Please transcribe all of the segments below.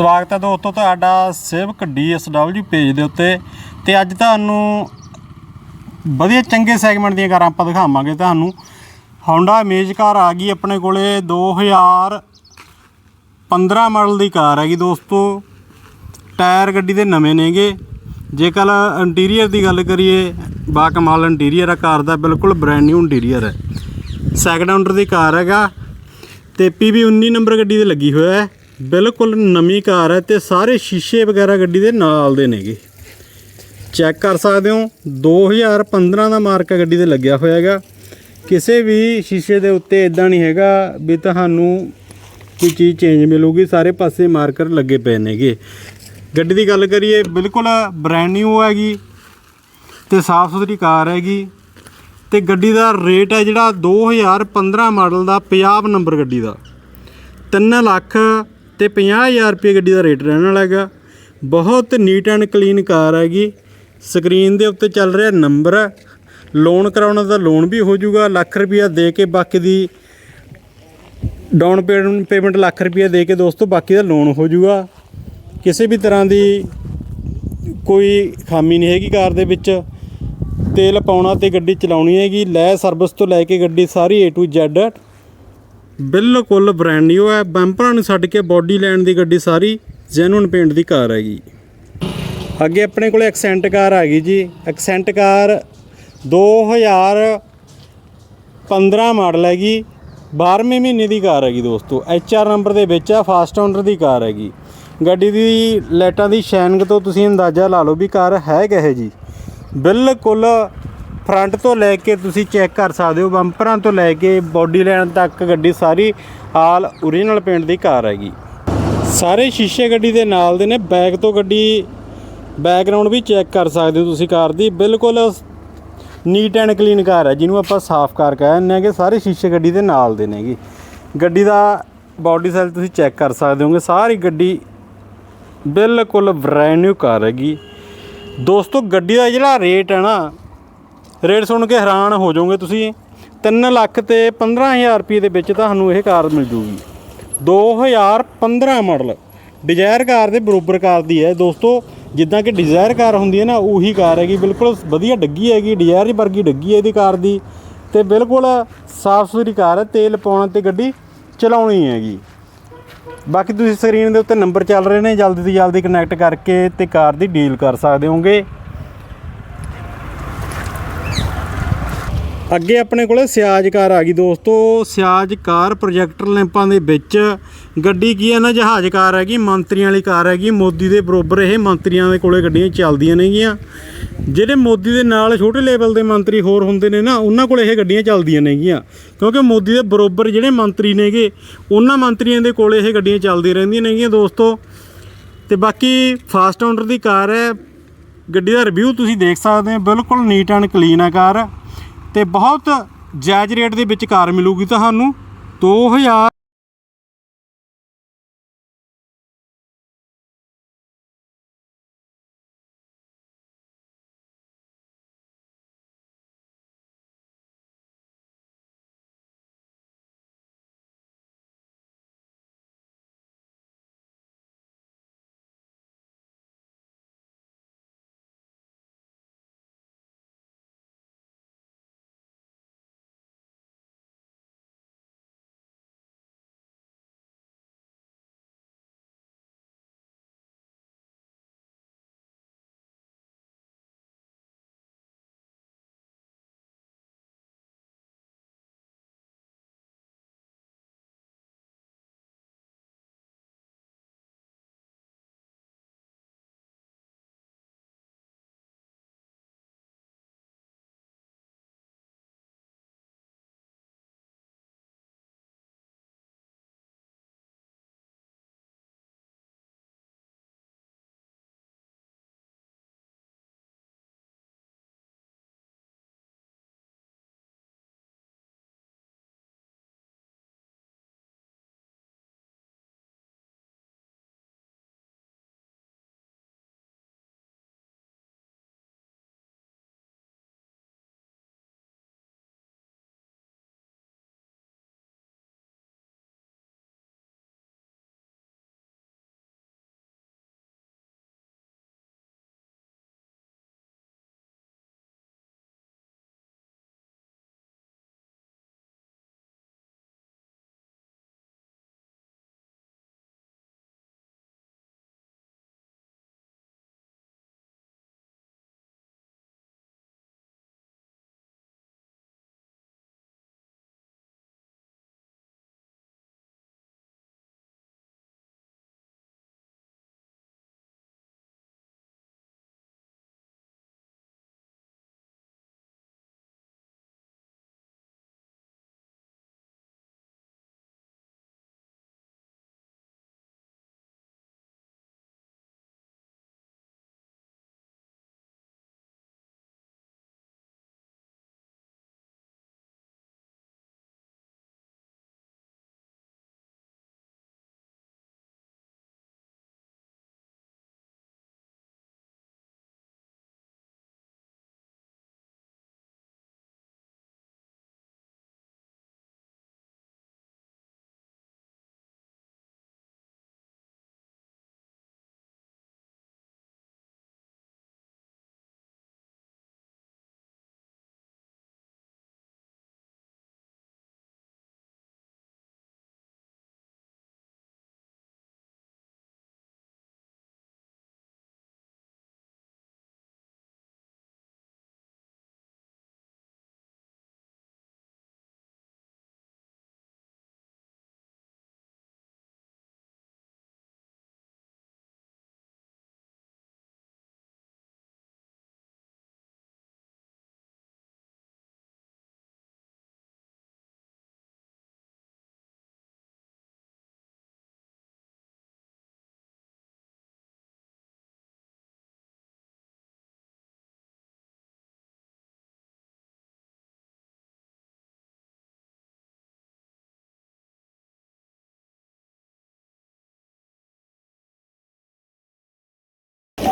ਸਵਾਗਤ ਹੈ ਦੋਸਤੋ ਤੁਹਾਡਾ ਸੇਵਕ ਡੀਐਸਡਬਲਯੂ ਪੇਜ ਦੇ ਉੱਤੇ ਤੇ ਅੱਜ ਤੁਹਾਨੂੰ ਵਧੀਆ ਚੰਗੇ ਸੈਗਮੈਂਟ ਦੀਆਂ ਕਾਰਾਂ ਆਪਾਂ ਦਿਖਾਵਾਂਗੇ ਤੁਹਾਨੂੰ। Honda Amaze ਕਾਰ ਆ ਗਈ ਆਪਣੇ ਕੋਲੇ 2015 ਮਾਡਲ ਦੀ ਕਾਰ ਹੈਗੀ ਦੋਸਤੋ। ਟਾਇਰ ਗੱਡੀ ਦੇ ਨਵੇਂ ਨੇਗੇ। ਜੇਕਰ ਇੰਟੀਰੀਅਰ ਦੀ ਗੱਲ ਕਰੀਏ, ਬਾ ਕਮਾਲ ਇੰਟੀਰੀਅਰ ਆ, ਕਾਰ ਦਾ ਬਿਲਕੁਲ ਬ੍ਰੈਂਡ ਨਿਊ ਇੰਟੀਰੀਅਰ ਹੈ। ਸੈਕੰਡ ਓਨਰ ਦੀ ਕਾਰ ਹੈਗਾ ਤੇ PV 19 ਨੰਬਰ ਗੱਡੀ ਤੇ ਲੱਗੀ ਹੋਇਆ ਹੈ। ਬਿਲਕੁਲ ਨਵੀਂ ਕਾਰ ਹੈ ਤੇ ਸਾਰੇ ਸ਼ੀਸ਼ੇ ਵਗੈਰਾ ਗੱਡੀ ਦੇ ਨਾਲ ਦੇ ਨੇਗੇ। ਚੈੱਕ ਕਰ ਸਕਦੇ ਹੋ 2015 ਦਾ ਮਾਰਕਾ ਗੱਡੀ ਤੇ ਲੱਗਿਆ ਹੋਇਆ ਹੈਗਾ। ਕਿਸੇ ਵੀ ਸ਼ੀਸ਼ੇ ਦੇ ਉੱਤੇ ਇਦਾਂ ਨਹੀਂ ਹੈਗਾ ਵੀ ਤੁਹਾਨੂੰ ਕੋਈ ਚੀਜ਼ ਚੇਂਜ ਮਿਲੂਗੀ, ਸਾਰੇ ਪਾਸੇ ਮਾਰਕਰ ਲੱਗੇ ਪਏ ਨੇਗੇ। ਗੱਡੀ ਦੀ ਗੱਲ ਕਰੀਏ, ਬਿਲਕੁਲ ਬ੍ਰੈਂਡ ਨਿਊ ਹੈਗੀ ਤੇ ਸਾਫ਼ ਸੁਥਰੀ ਕਾਰ ਹੈਗੀ ਤੇ ਗੱਡੀ ਦਾ ਰੇਟ ਹੈ ਜਿਹੜਾ 2015 ਮਾਡਲ ਦਾ ਪੰਜਾਬ ਨੰਬਰ ਗੱਡੀ ਦਾ। 3 ਲੱਖ ਤੇ 50000 ਰੁਪਏ ਗੱਡੀ ਦਾ ਰੇਟ ਰਹਿਣ ਵਾਲਾ ਹੈਗਾ। ਬਹੁਤ ਨੀਟ ਐਂਡ ਕਲੀਨ ਕਾਰ ਹੈਗੀ। ਸਕਰੀਨ ਦੇ ਉੱਤੇ ਚੱਲ ਰਿਹਾ ਨੰਬਰ ਲੋਨ ਕਰਾਉਣਾ ਤਾਂ ਲੋਨ ਵੀ ਹੋ ਜਾਊਗਾ, ਲੱਖ ਰੁਪਇਆ ਦੇ ਕੇ ਬਾਕੀ ਦੀ ਡਾਊਨ ਪੇਮੈਂਟ ਲੱਖ ਰੁਪਇਆ ਦੇ ਕੇ ਦੋਸਤੋ ਬਾਕੀ ਦਾ ਲੋਨ ਹੋ ਜਾਊਗਾ। ਕਿਸੇ ਵੀ ਤਰ੍ਹਾਂ ਦੀ ਕੋਈ ਖਾਮੀ ਨਹੀਂ ਹੈਗੀ ਕਾਰ ਦੇ ਵਿੱਚ। ਤੇਲ ਪਾਉਣਾ ਤੇ ਗੱਡੀ ਚਲਾਉਣੀ ਹੈਗੀ। ਲੈ ਸਰਵਿਸ ਤੋਂ ਲੈ ਕੇ ਗੱਡੀ ਸਾਰੀ A to Z ਬਿਲਕੁਲ ਬ੍ਰੈਂਡ ਨਿਊ ਹੈ। ਬੰਪਰਾਂ ਨੂੰ ਛੱਡ ਕੇ ਬੋਡੀ ਲੈਣ ਦੀ ਗੱਡੀ ਸਾਰੀ ਜੈਨੂਨ ਪੇਂਟ ਦੀ ਕਾਰ ਹੈਗੀ। ਅੱਗੇ ਆਪਣੇ ਕੋਲ ਐਕਸੈਂਟ ਕਾਰ ਆ ਗਈ ਜੀ ਐਕਸੈਂਟ ਕਾਰ 2015 ਮਾਡਲ ਹੈਗੀ। 12ਵੇਂ ਮਹੀਨੇ ਦੀ ਕਾਰ ਹੈਗੀ ਦੋਸਤੋ। ਐਚਆਰ ਨੰਬਰ ਦੇ ਵਿੱਚ ਆ ਫਾਸਟ ਓਨਰ ਦੀ ਕਾਰ ਹੈਗੀ। ਗੱਡੀ ਦੀ ਲਾਈਟਾਂ ਦੀ ਸ਼ਾਈਨਿੰਗ ਤੋਂ ਤੁਸੀਂ ਅੰਦਾਜ਼ਾ ਲਾ ਲਓ ਵੀ ਕਾਰ ਹੈ ਕਿਹੇ ਜੀ ਬਿਲਕੁਲ ਫਰੰਟ ਤੋਂ ਲੈ ਕੇ ਤੁਸੀਂ ਚੈੱਕ ਕਰ ਸਕਦੇ ਹੋ, ਬੰਪਰਾਂ ਤੋਂ ਲੈ ਕੇ ਬੋਡੀ ਲਾਈਨ ਤੱਕ ਗੱਡੀ ਸਾਰੀ ਆਲ ਓਰੀਜਨਲ ਪੇਂਟ ਦੀ ਕਾਰ ਹੈਗੀ। ਸਾਰੇ ਸ਼ੀਸ਼ੇ ਗੱਡੀ ਦੇ ਨਾਲ ਦੇ ਨੇ, ਬੈਕ ਤੋਂ ਗੱਡੀ ਬੈਕਗ੍ਰਾਉਂਡ ਵੀ ਚੈੱਕ ਕਰ ਸਕਦੇ ਹੋ ਤੁਸੀਂ ਕਾਰ ਦੀ। ਬਿਲਕੁਲ ਨੀਟ ਐਂਡ ਕਲੀਨ ਕਾਰ ਹੈ, ਜਿਹਨੂੰ ਆਪਾਂ ਸਾਫ਼ ਕਾਰ ਕਹਿੰਦੇ ਹਾਂ ਕਿ ਸਾਰੇ ਸ਼ੀਸ਼ੇ ਗੱਡੀ ਦੇ ਨਾਲ ਦੇ ਨੇਗੇ। ਗੱਡੀ ਦਾ ਬਾਡੀ ਸਾਈਜ਼ ਤੁਸੀਂ ਚੈੱਕ ਕਰ ਸਕਦੇ ਹੋਗੇ, ਸਾਰੀ ਗੱਡੀ ਬਿਲਕੁਲ ਬ੍ਰੈਂਡ ਨਿਊ ਕਾਰ ਹੈਗੀ। ਦੋਸਤੋ, ਗੱਡੀ ਦਾ ਜਿਹੜਾ ਰੇਟ ਹੈ ਨਾ ਰੇਟ ਸੁਣ ਕੇ ਹੈਰਾਨ ਹੋ ਜਾਓਗੇ ਤੁਸੀਂ। 3 ਲੱਖ ਤੇ 15000 ਰੁਪਏ ਦੇ ਵਿੱਚ ਤੁਹਾਨੂੰ ਇਹ ਕਾਰ ਮਿਲ ਜੂਗੀ। 2015 ਮਾਡਲ। ਡਿਜ਼ਾਇਰ ਕਾਰ ਦੇ ਬਰੋਬਰ ਕਾਰ ਦੀ ਹੈ। ਦੋਸਤੋ, ਜਿੱਦਾਂ ਕਿ ਡਿਜ਼ਾਇਰ ਕਾਰ ਹੁੰਦੀ ਹੈ ਨਾ, ਉਹੀ ਕਾਰ ਹੈਗੀ। ਬਿਲਕੁਲ ਵਧੀਆ ਡੱਗੀ ਹੈਗੀ। ਡਿਜ਼ਾਇਰ ਵਰਗੀ ਡੱਗੀ ਹੈ ਇਹਦੀ ਕਾਰ ਦੀ। ਤੇ ਬਿਲਕੁਲ ਸਾਫ਼ ਸੁਥਰੀ ਕਾਰ ਹੈ। ਤੇਲ ਪਾਉਣ ਤੇ ਗੱਡੀ ਚਲਾਉਣੀ ਹੈਗੀ। ਬਾਕੀ ਤੁਸੀਂ ਸਕਰੀਨ ਦੇ ਉੱਤੇ ਨੰਬਰ ਚੱਲ ਰਹੇ ਨੇ। ਜਲਦੀ ਤੋਂ ਜਲਦੀ ਕਨੈਕਟ ਕਰਕੇ ਤੇ ਕਾਰ ਦੀ ਡੀਲ ਕਰ ਸਕਦੇ ਹੋਗੇ। ਅੱਗੇ ਆਪਣੇ ਕੋਲੇ ਸਿਆਜ ਕਾਰ ਆ ਗਈ ਦੋਸਤੋ। ਸਿਆਜ ਕਾਰ ਪ੍ਰੋਜੈਕਟਰ ਲੈਂਪਾਂ ਦੇ ਵਿੱਚ। ਗੱਡੀ ਕੀ ਹੈ ਨਾ ਜਹਾਜ਼ ਕਾਰ ਹੈਗੀ, ਮੰਤਰੀਆਂ ਵਾਲੀ ਕਾਰ ਹੈਗੀ। ਮੋਦੀ ਦੇ ਬਰੋਬਰ ਇਹ ਮੰਤਰੀਆਂ ਦੇ ਕੋਲੇ ਗੱਡੀਆਂ ਚੱਲਦੀਆਂ ਨੇਗੀਆਂ। ਜਿਹੜੇ ਮੋਦੀ ਦੇ ਨਾਲ ਛੋਟੇ ਲੈਵਲ ਦੇ ਮੰਤਰੀ ਹੋਰ ਹੁੰਦੇ ਨੇ ਨਾ, ਉਹਨਾਂ ਕੋਲ ਇਹ ਗੱਡੀਆਂ ਚੱਲਦੀਆਂ ਨੇਗੀਆਂ। ਕਿਉਂਕਿ ਮੋਦੀ ਦੇ ਬਰੋਬਰ ਜਿਹੜੇ ਮੰਤਰੀ ਨੇਗੇ, ਉਹਨਾਂ ਮੰਤਰੀਆਂ ਦੇ ਕੋਲੇ ਇਹ ਗੱਡੀਆਂ ਚੱਲਦੀਆਂ ਰਹਿੰਦੀਆਂ ਨੇਗੀਆਂ ਦੋਸਤੋ। ਤੇ ਬਾਕੀ ਫਾਸਟ ਓਨਰ ਦੀ ਕਾਰ ਹੈ। ਗੱਡੀ ਦਾ ਰਿਵਿਊ ਤੁਸੀਂ ਦੇਖ ਸਕਦੇ ਹੋ, ਬਿਲਕੁਲ ਨੀਟ ਐਂਡ ਕਲੀਨ ਆ ਕਾਰ। ਤੇ ਬਹੁਤ ਜਾਇਜ਼ ਰੇਟ ਦੇ ਵਿੱਚ ਕਾਰ ਮਿਲੂਗੀ ਤੁਹਾਨੂੰ 2000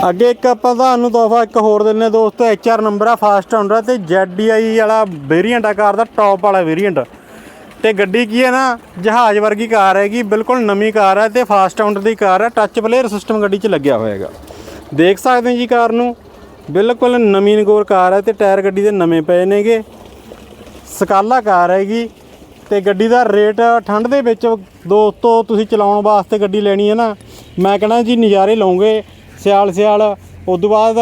ਅੱਗੇ ਇੱਕ ਆਪਾਂ ਤੁਹਾਨੂੰ ਤੋਹਫਾ ਇੱਕ ਹੋਰ ਦਿੰਨੇ ਆ ਦੋਸਤੋ ਐਚਆਰ ਨੰਬਰ ਆ ਫਾਸਟ ਆਉਂਦਾ ਤੇ ZDI ਵਾਲਾ ਵੇਰੀਐਂਟ ਆ ਕਾਰ ਦਾ ਟੌਪ ਵਾਲਾ ਵੇਰੀਐਂਟ ਤੇ ਗੱਡੀ ਕੀ ਹੈ ਨਾ, ਜਹਾਜ਼ ਵਰਗੀ ਕਾਰ ਹੈਗੀ, ਬਿਲਕੁਲ ਨਵੀਂ ਕਾਰ ਹੈ ਤੇ ਫਾਸਟ ਆਉਂਡ ਦੀ ਕਾਰ ਹੈ ਟੱਚ ਪਲੇਅਰ ਸਿਸਟਮ ਗੱਡੀ 'ਚ ਲੱਗਿਆ ਹੋਇਆ ਹੈਗਾ। ਦੇਖ ਸਕਦੇ ਹੋ ਜੀ ਕਾਰ ਨੂੰ, ਬਿਲਕੁਲ ਨਵੀਂ ਨਗੋਰ ਕਾਰ ਹੈ ਤੇ ਟਾਇਰ ਗੱਡੀ ਦੇ ਨਵੇਂ ਪਏ ਨੇਗੇ। ਸਕਾਲਾ ਕਾਰ ਹੈਗੀ ਤੇ ਗੱਡੀ ਦਾ ਰੇਟ ਠੰਡ ਦੇ ਵਿੱਚ, ਦੋਸਤੋ, ਤੁਸੀਂ ਚਲਾਉਣ ਵਾਸਤੇ ਗੱਡੀ ਲੈਣੀ ਹੈ ਨਾ, ਮੈਂ ਕਹਣਾ ਜੀ ਨਜ਼ਾਰੇ ਲਓਗੇ। ਸਿਆਲ ਸਿਆਲ। ਉਸ ਤੋਂ ਬਾਅਦ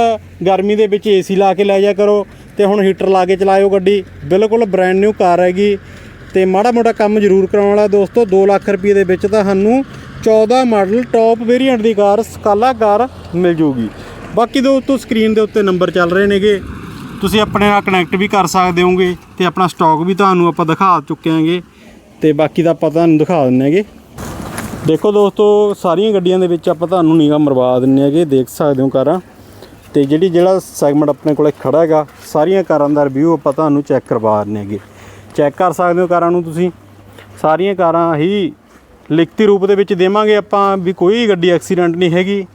ਗਰਮੀ ਦੇ ਵਿੱਚ ਏਸੀ ਲਾ ਕੇ ਲੈ ਜਾ ਕਰੋ ਤੇ ਹੁਣ ਹੀਟਰ ਲਾ ਕੇ ਚਲਾਇਓ ਗੱਡੀ। ਬਿਲਕੁਲ ਬ੍ਰੈਂਡ ਨਿਊ ਕਾਰ ਹੈਗੀ। ਤੇ ਮਾੜਾ ਮੋਟਾ ਕੰਮ ਜ਼ਰੂਰ ਕਰਾਉਣ ਵਾਲਾ ਦੋਸਤੋ 2 ਲੱਖ ਰੁਪਏ ਦੇ ਵਿੱਚ ਤੁਹਾਨੂੰ 14 ਮਾਡਲ ਟੌਪ ਵੇਰੀਐਂਟ ਦੀ ਕਾਰ, ਸਕਾਲਾ ਕਾਰ ਮਿਲ ਜੂਗੀ। ਬਾਕੀ ਦੋਸਤੋ ਸਕਰੀਨ ਦੇ ਉੱਤੇ ਨੰਬਰ ਚੱਲ ਰਹੇ ਨੇਗੇ। ਤੁਸੀਂ ਆਪਣੇ ਨਾਲ ਕਨੈਕਟ ਵੀ ਕਰ ਸਕਦੇ ਹੋਗੇ ਤੇ ਆਪਣਾ ਸਟਾਕ ਵੀ ਤੁਹਾਨੂੰ ਆਪਾਂ ਦਿਖਾ ਚੁੱਕੇ ਆਂਗੇ ਤੇ ਬਾਕੀ ਦਾ ਆਪਾਂ ਤੁਹਾਨੂੰ ਦਿਖਾ ਦਿੰਨੇ ਹੈਗੇ। ਦੇਖੋ ਦੋਸਤੋ, ਸਾਰੀਆਂ ਗੱਡੀਆਂ ਦੇ ਵਿੱਚ ਆਪਾਂ ਤੁਹਾਨੂੰ ਨਿਗਾਹ ਮਰਵਾ ਦਿੰਨੇ ਹੈਗੇ, ਦੇਖ ਸਕਦੇ ਹੋ ਕਾਰਾਂ। ਤੇ ਜਿਹੜੀ ਜਿਹੜਾ ਸੈਗਮੈਂਟ ਆਪਣੇ ਕੋਲੇ ਖੜਾ ਹੈਗਾ, ਸਾਰੀਆਂ ਕਾਰਾਂ ਦਾ ਰਿਵਿਊ ਆਪਾਂ ਤੁਹਾਨੂੰ ਚੈੱਕ ਕਰਵਾ ਦਿੰਨੇ ਹੈਗੇ। ਚੈੱਕ ਕਰ ਸਕਦੇ ਹੋ ਕਾਰਾਂ ਨੂੰ ਤੁਸੀਂ। ਸਾਰੀਆਂ ਕਾਰਾਂ ਹੀ ਲਿਖਤੀ ਰੂਪ ਦੇ ਵਿੱਚ ਦੇਵਾਂਗੇ ਆਪਾਂ ਵੀ ਕੋਈ ਗੱਡੀ ਐਕਸੀਡੈਂਟ ਨਹੀਂ ਹੈਗੀ।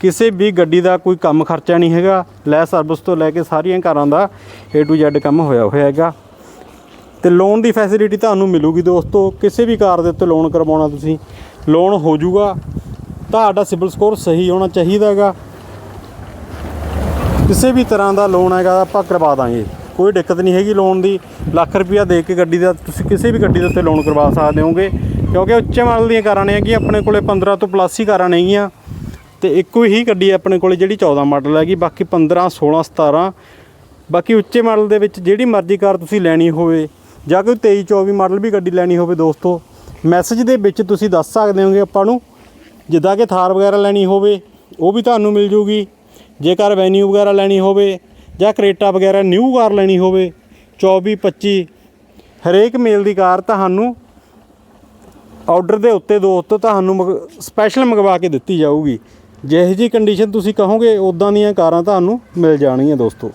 ਕਿਸੇ ਵੀ ਗੱਡੀ ਦਾ ਕੋਈ ਕੰਮ ਖਰਚਾ ਨਹੀਂ ਹੈਗਾ। ਲੈ ਸਰਵਿਸ ਤੋਂ ਲੈ ਕੇ ਸਾਰੀਆਂ ਕਾਰਾਂ ਦਾ A to Z ਕੰਮ ਹੋਇਆ ਹੋਇਆ ਹੈਗਾ। ਤੇ ਲੋਨ ਦੀ ਫੈਸਿਲਿਟੀ ਤੁਹਾਨੂੰ ਮਿਲੂਗੀ ਦੋਸਤੋ। ਕਿਸੇ ਵੀ ਕਾਰ ਦੇ ਉੱਤੇ ਲੋਨ ਕਰਵਾਉਣਾ ਤੁਸੀਂ ਲੋਨ ਹੋ ਜਾਊਗਾ। ਤੁਹਾਡਾ ਸਿਬਲ ਸਕੋਰ ਸਹੀ ਹੋਣਾ ਚਾਹੀਦਾ ਹੈਗਾ। ਕਿਸੇ ਵੀ ਤਰ੍ਹਾਂ ਦਾ ਲੋਨ ਹੈਗਾ, ਆਪਾਂ ਕਰਵਾ ਦਾਂਗੇ। ਕੋਈ ਦਿੱਕਤ ਨਹੀਂ ਹੈਗੀ ਲੋਨ ਦੀ। ਲੱਖ ਰੁਪਇਆ ਦੇ ਕੇ ਗੱਡੀ ਦਾ ਤੁਸੀਂ ਕਿਸੇ ਵੀ ਗੱਡੀ ਦੇ ਉੱਤੇ ਲੋਨ ਕਰਵਾ ਸਕਦੇ ਹੋਗੇ। ਕਿਉਂਕਿ ਉੱਚੇ ਮਾਡਲ ਦੀਆਂ ਕਾਰਾਂ ਨੇ ਹੈਗੀਆਂ, ਆਪਣੇ ਕੋਲੇ 15 ਤੋਂ ਪਲੱਸ ਹੀ ਕਾਰਾਂ ਨੇਗੀਆਂ। ਤੇ ਇੱਕੋ ਹੀ ਗੱਡੀ ਆਪਣੇ ਕੋਲੇ ਜਿਹੜੀ 14 ਮਾਡਲ ਹੈਗੀ, ਬਾਕੀ 15 16 17 ਬਾਕੀ ਉੱਚੇ ਮਾਡਲ ਦੇ ਵਿੱਚ ਜਿਹੜੀ ਮਰਜ਼ੀ ਕਾਰ ਤੁਸੀਂ ਲੈਣੀ ਹੋਵੇ ਜਾਂ ਕੋਈ 23 24 ਮਾਡਲ ਵੀ ਗੱਡੀ ਲੈਣੀ ਹੋਵੇ ਦੋਸਤੋ ਮੈਸੇਜ ਦੇ ਵਿੱਚ ਤੁਸੀਂ ਦੱਸ ਸਕਦੇ ਹੋਗੇ ਆਪਾਂ ਨੂੰ, ਜਿੱਦਾਂ ਕਿ ਥਾਰ ਵਗੈਰਾ ਲੈਣੀ ਹੋਵੇ, ਉਹ ਵੀ ਤੁਹਾਨੂੰ ਮਿਲ ਜੂਗੀ। ਜੇਕਰ ਵੈਨਿਊ ਵਗੈਰਾ ਲੈਣੀ ਹੋਵੇ ਜਾਂ ਕਰੇਟਾ ਵਗੈਰਾ ਨਿਊ ਕਾਰ ਲੈਣੀ ਹੋਵੇ 24 25 ਹਰੇਕ ਮੇਲ ਦੀ ਕਾਰ ਤੁਹਾਨੂੰ ਆਰਡਰ ਦੇ ਉੱਤੇ ਦੋਸਤੋ ਤੁਹਾਨੂੰ ਸਪੈਸ਼ਲ ਮੰਗਵਾ ਕੇ ਦਿੱਤੀ ਜਾਊਗੀ। ਜਿਹੋ ਜੀ ਕੰਡੀਸ਼ਨ ਤੁਸੀਂ ਕਹੋਗੇ ਉਦਾਂ ਦੀਆਂ ਕਾਰਾਂ ਤੁਹਾਨੂੰ ਮਿਲ ਜਾਣਗੀਆਂ ਦੋਸਤੋ।